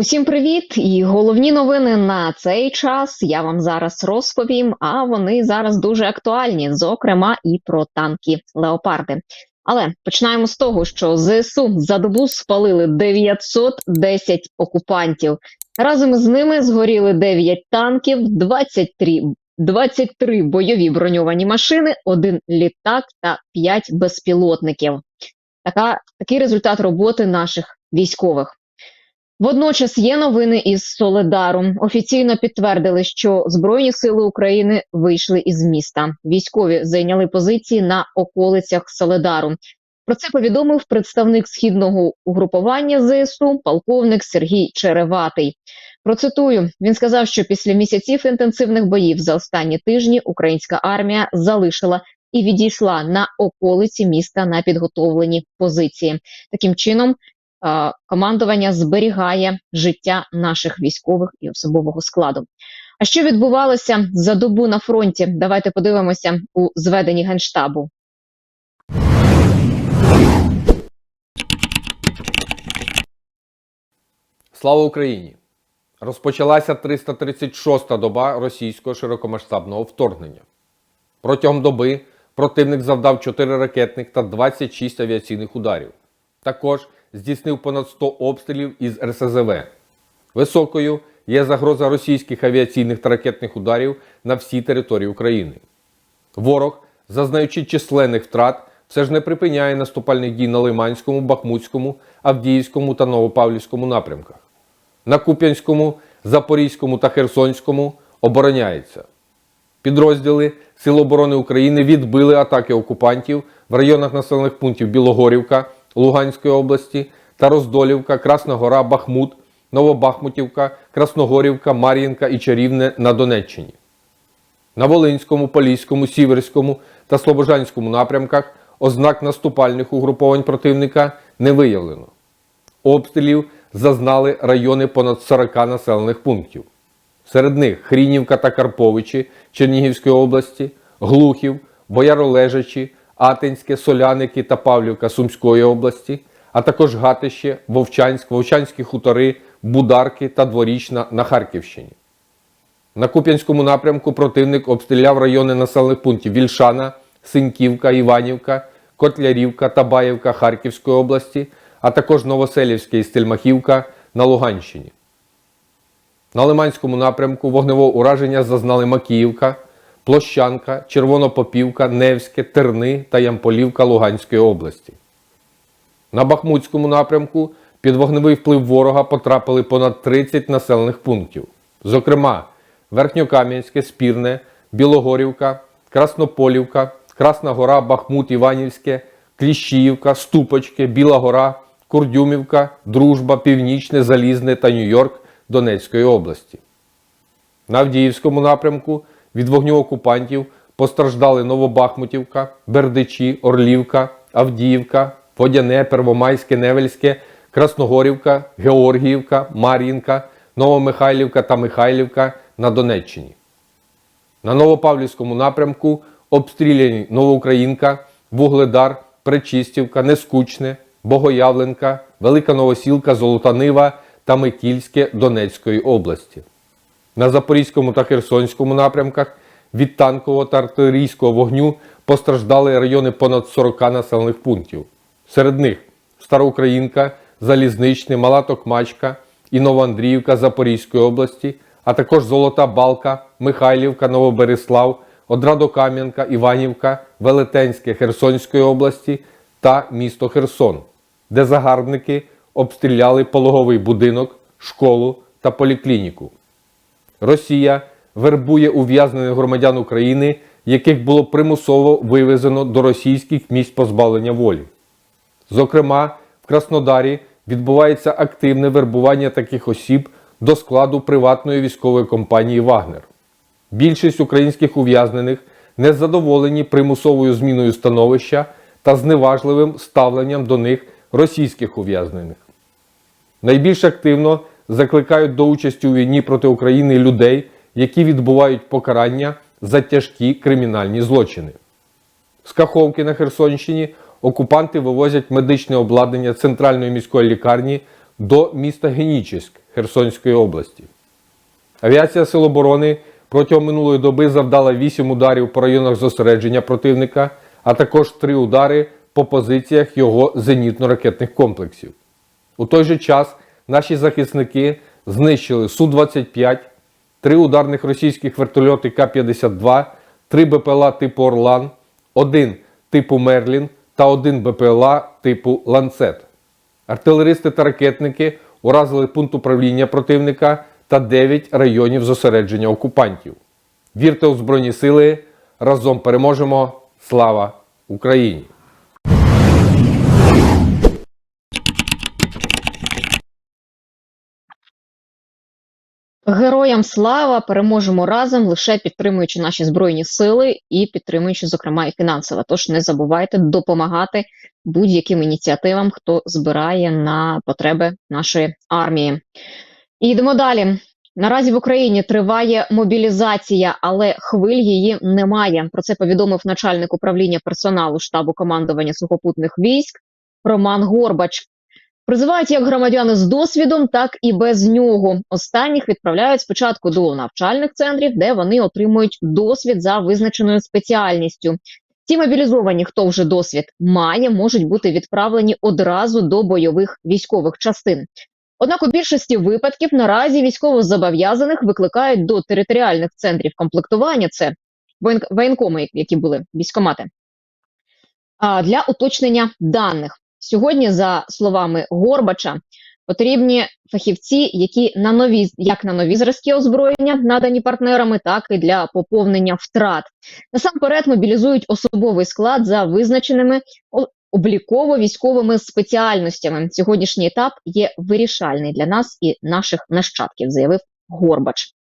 Усім привіт! І головні новини на цей час я вам зараз розповім. А вони зараз дуже актуальні, зокрема і про танки леопарди. Але починаємо з того, що ЗСУ за добу спалили 910 окупантів. Разом з ними згоріли 9 танків, 23, 23 бойові броньовані машини, один літак та 5 безпілотників. Така, такий результат роботи наших військових. Водночас є новини із Соледару. Офіційно підтвердили, що Збройні сили України вийшли із міста. Військові зайняли позиції на околицях Соледару. Про це повідомив представник східного угрупування ЗСУ, полковник Сергій Череватий. Процитую, він сказав, що після місяців інтенсивних боїв за останні тижні українська армія залишила і відійшла на околиці міста на підготовлені позиції. Таким чином, командування зберігає життя наших військових і особового складу. А що відбувалося за добу на фронті? Давайте подивимося у зведенні генштабу. Слава Україні! Розпочалася 336-та доба російського широкомасштабного вторгнення. Протягом доби противник завдав 4 ракетних та 26 авіаційних ударів. Також здійснив понад 100 обстрілів із РСЗВ. Високою є загроза російських авіаційних та ракетних ударів на всій території України. Ворог, зазнаючи численних втрат, все ж не припиняє наступальних дій на Лиманському, Бахмутському, Авдіївському та Новопавлівському напрямках. На Куп'янському, Запорізькому та Херсонському обороняється. Підрозділи Сил оборони України відбили атаки окупантів в районах населених пунктів Білогорівка Луганської області та Роздолівка, Красна Гора, Бахмут, Новобахмутівка, Красногорівка, Мар'їнка і Чарівне на Донеччині. На Волинському, Поліському, Сіверському та Слобожанському напрямках ознак наступальних угруповань противника не виявлено. Обстрілів зазнали райони понад 40 населених пунктів. Серед них Хрінівка та Карповичі Чернігівської області, Глухів, Бояролежачі, Атинське, Соляники та Павлівка Сумської області, а також Гатище, Вовчанськ, Вовчанські хутори, Бударки та Дворічна на Харківщині. На Куп'янському напрямку противник обстріляв райони населених пунктів Вільшана, Синьківка, Іванівка, Котлярівка та Баївка Харківської області, а також Новоселівське і Стельмахівка на Луганщині. На Лиманському напрямку вогневого ураження зазнали Макіївка, Площанка, Червонопопівка, Невське, Терни та Ямполівка Луганської області. На Бахмутському напрямку під вогневий вплив ворога потрапили понад 30 населених пунктів. Зокрема, Верхньокам'янське, Спірне, Білогорівка, Краснополівка, Красна Гора, Бахмут, Іванівське, Кліщіївка, Ступочки, Біла Гора, Курдюмівка, Дружба, Північне, Залізне та Нью-Йорк Донецької області. На Авдіївському напрямку від вогню окупантів постраждали Новобахмутівка, Бердичі, Орлівка, Авдіївка, Водяне, Первомайське, Невельське, Красногорівка, Георгіївка, Мар'їнка, Новомихайлівка та Михайлівка на Донеччині. На Новопавлівському напрямку обстріляні Новоукраїнка, Вугледар, Пречистівка, Нескучне, Богоявленка, Велика Новосілка, Золота Нива та Микільське Донецької області. На Запорізькому та Херсонському напрямках від танкового та артилерійського вогню постраждали райони понад 40 населених пунктів. Серед них Староукраїнка, Залізничне, Мала Токмачка і Новоандріївка Запорізької області, а також Золота Балка, Михайлівка, Новобереслав, Одрадокам'янка, Іванівка, Велетенське Херсонської області та місто Херсон, де загарбники обстріляли пологовий будинок, школу та поліклініку. Росія вербує ув'язнених громадян України, яких було примусово вивезено до російських місць позбавлення волі. Зокрема, в Краснодарі відбувається активне вербування таких осіб до складу приватної військової компанії Вагнер. Більшість українських ув'язнених не задоволені примусовою зміною становища та зневажливим ставленням до них російських ув'язнених. Найбільш активно закликають до участі у війні проти України людей, які відбувають покарання за тяжкі кримінальні злочини. З Каховки на Херсонщині окупанти вивозять медичне обладнання центральної міської лікарні до міста Генічеськ Херсонської області. Авіація Сил оборони протягом минулої доби завдала 8 ударів по районах зосередження противника, а також 3 удари по позиціях його зенітно-ракетних комплексів. У той же час наші захисники знищили Су-25, 3 ударних російських вертольоти К-52, 3 БПЛА типу Орлан, 1 типу Мерлін та 1 БПЛА типу Ланцет. Артилеристи та ракетники уразили пункт управління противника та 9 районів зосередження окупантів. Вірте у Збройні Сили! Разом переможемо! Слава Україні! Героям слава переможемо разом, лише підтримуючи наші збройні сили і підтримуючи, зокрема, і фінансово. Тож не забувайте допомагати будь-яким ініціативам, хто збирає на потреби нашої армії. І йдемо далі. Наразі в Україні триває мобілізація, але хвиль її немає. Про це повідомив начальник управління персоналу штабу командування сухопутних військ Роман Горбач. Призивають як громадяни з досвідом, так і без нього. Останніх відправляють спочатку до навчальних центрів, де вони отримують досвід за визначеною спеціальністю. Ті мобілізовані, хто вже досвід має, можуть бути відправлені одразу до бойових військових частин. Однак у більшості випадків наразі військовозобов'язаних викликають до територіальних центрів комплектування. Це воєнкоми, які були військомати. А для уточнення даних сьогодні, за словами Горбача, потрібні фахівці, які на нові як на нові зразки озброєння, надані партнерами, так і для поповнення втрат. Насамперед мобілізують особовий склад за визначеними обліково-військовими спеціальностями. Сьогоднішній етап є вирішальний для нас і наших нащадків, заявив Горбач.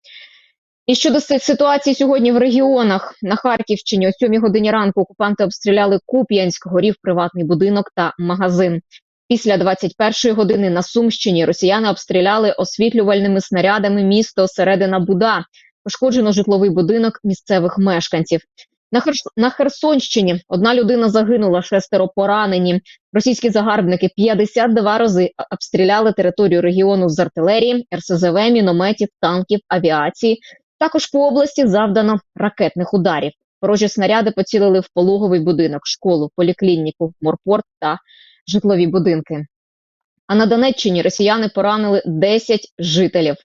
І щодо ситуації сьогодні в регіонах на Харківщині о 7 годині ранку окупанти обстріляли Куп'янськ, горів приватний будинок та магазин. Після 21 години на Сумщині росіяни обстріляли освітлювальними снарядами місто Середина Буда. Пошкоджено житловий будинок місцевих мешканців. На, Херс... на Херсонщині одна людина загинула, шестеро поранені. Російські загарбники 52 рази обстріляли територію регіону з артилерії, РСЗВ, мінометів, танків, авіації. Також по області завдано ракетних ударів. Ворожі снаряди поцілили в пологовий будинок, школу, поліклініку, морпорт та житлові будинки. А на Донеччині росіяни поранили 10 жителів.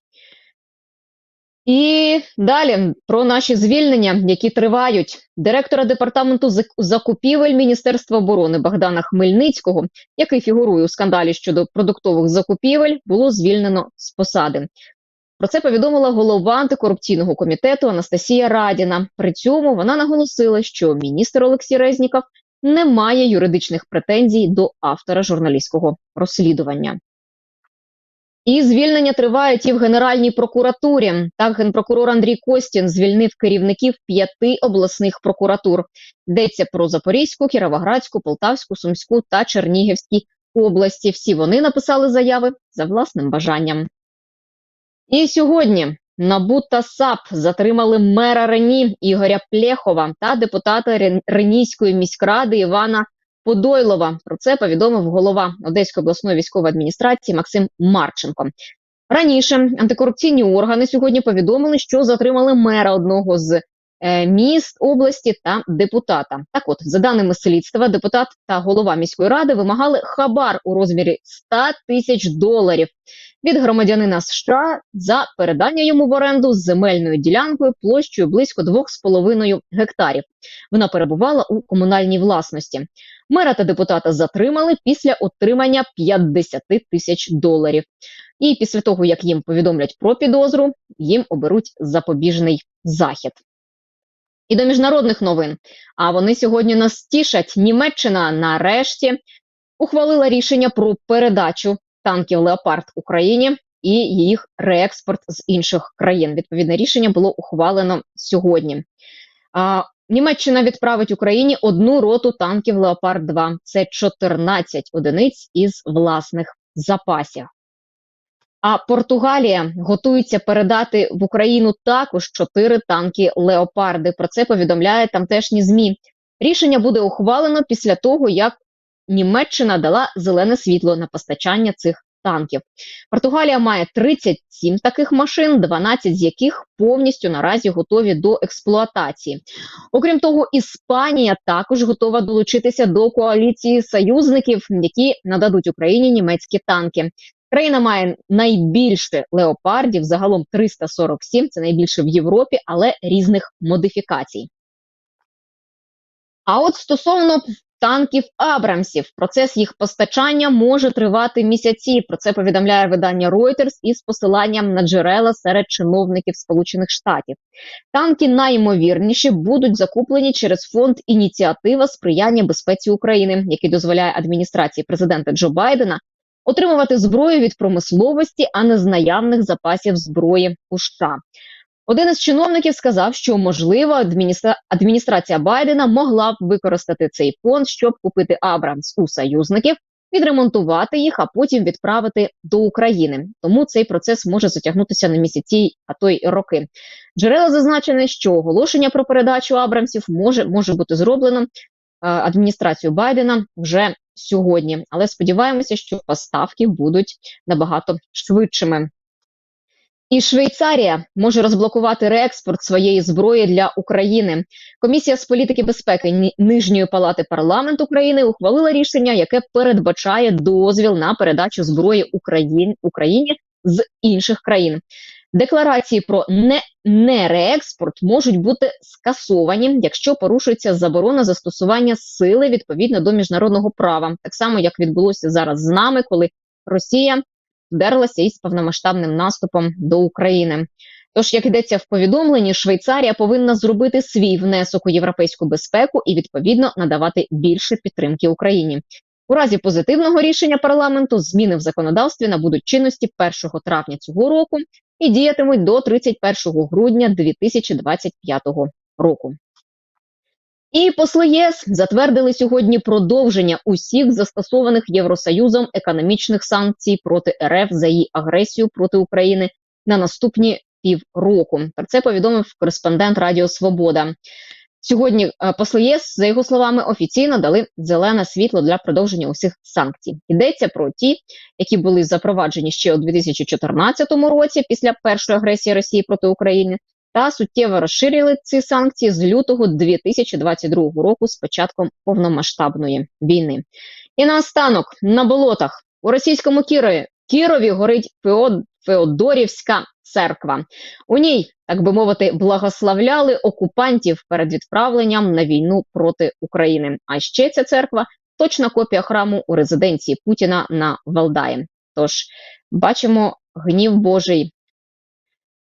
І далі про наші звільнення, які тривають. Директора департаменту закупівель Міністерства оборони Богдана Хмельницького, який фігурує у скандалі щодо продуктових закупівель, було звільнено з посади. Про це повідомила голова антикорупційного комітету Анастасія Радіна. При цьому вона наголосила, що міністр Олексій Резніков не має юридичних претензій до автора журналістського розслідування. І звільнення тривають і в Генеральній прокуратурі. Так, генпрокурор Андрій Костін звільнив керівників п'яти обласних прокуратур. Йдеться про Запорізьку, Кіровоградську, Полтавську, Сумську та Чернігівській області. Всі вони написали заяви за власним бажанням. І сьогодні НАБУ та САП затримали мера Рені Ігоря Плєхова та депутата Рен- Ренійської міськради Івана Подойлова. Про це повідомив голова Одеської обласної військової адміністрації Максим Марченко. Раніше антикорупційні органи сьогодні повідомили, що затримали мера одного з міст області та депутата. Так, от, за даними слідства, депутат та голова міської ради вимагали хабар у розмірі 100 тисяч доларів від громадянина США за передання йому в оренду земельною ділянкою площею близько 2,5 гектарів. Вона перебувала у комунальній власності. Мера та депутата затримали після отримання 50 тисяч доларів. І після того, як їм повідомлять про підозру, їм оберуть запобіжний захід. І до міжнародних новин. А вони сьогодні нас тішать. Німеччина нарешті ухвалила рішення про передачу танків Леопард Україні і їх реекспорт з інших країн. Відповідне рішення було ухвалено сьогодні. А, Німеччина відправить Україні одну роту танків Леопард 2 Це 14 одиниць із власних запасів. А Португалія готується передати в Україну також 4 танки Леопарди. Про це повідомляє тамтешні ЗМІ. Рішення буде ухвалено після того, як Німеччина дала зелене світло на постачання цих танків. Португалія має 37 таких машин, 12 з яких повністю наразі готові до експлуатації. Окрім того, Іспанія також готова долучитися до коаліції союзників, які нададуть Україні німецькі танки. Країна має найбільше леопардів, загалом 347, це найбільше в Європі, але різних модифікацій. А от стосовно танків Абрамсів, процес їх постачання може тривати місяці. Про це повідомляє видання Reuters із посиланням на джерела серед чиновників Сполучених Штатів. Танки найімовірніше будуть закуплені через фонд ініціатива сприяння безпеці України, який дозволяє адміністрації президента Джо Байдена отримувати зброю від промисловості, а не з наявних запасів зброї у США. Один із чиновників сказав, що можливо адміністра... адміністрація Байдена могла б використати цей фонд, щоб купити Абрамс у союзників, відремонтувати їх, а потім відправити до України. Тому цей процес може затягнутися на місяці, а то й роки. Джерела зазначені, що оголошення про передачу Абрамсів може, може бути зроблено адміністрацією Байдена вже сьогодні. Але сподіваємося, що поставки будуть набагато швидшими. І Швейцарія може розблокувати реекспорт своєї зброї для України. Комісія з політики безпеки Нижньої палати парламенту України ухвалила рішення, яке передбачає дозвіл на передачу зброї Україн, Україні з інших країн. Декларації про не, реекспорт можуть бути скасовані, якщо порушується заборона застосування сили відповідно до міжнародного права, так само як відбулося зараз з нами, коли Росія вдерлася із повномасштабним наступом до України. Тож, як йдеться в повідомленні, Швейцарія повинна зробити свій внесок у європейську безпеку і відповідно надавати більше підтримки Україні. У разі позитивного рішення парламенту зміни в законодавстві набудуть чинності 1 травня цього року і діятимуть до 31 грудня 2025 року. І посли ЄС затвердили сьогодні продовження усіх застосованих Євросоюзом економічних санкцій проти РФ за її агресію проти України на наступні півроку. Про це повідомив кореспондент Радіо Свобода. Сьогодні е, посли ЄС, за його словами, офіційно дали зелене світло для продовження усіх санкцій. Йдеться про ті, які були запроваджені ще у 2014 році після першої агресії Росії проти України, та суттєво розширили ці санкції з лютого 2022 року з початком повномасштабної війни. І наостанок на болотах у російському Кірові, Кірові горить Феод, Феодорівська церква. У ній, так би мовити, благословляли окупантів перед відправленням на війну проти України. А ще ця церква точна копія храму у резиденції Путіна на Валдаї. Тож бачимо гнів Божий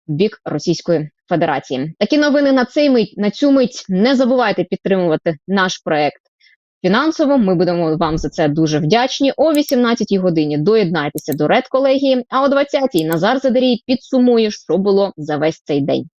в бік Російської Федерації. Такі новини на цей мить на цю мить. Не забувайте підтримувати наш проект фінансово. Ми будемо вам за це дуже вдячні. О 18 годині доєднайтеся до Ред колегії. А о 20 Назар Задарій підсумує, що було за весь цей день.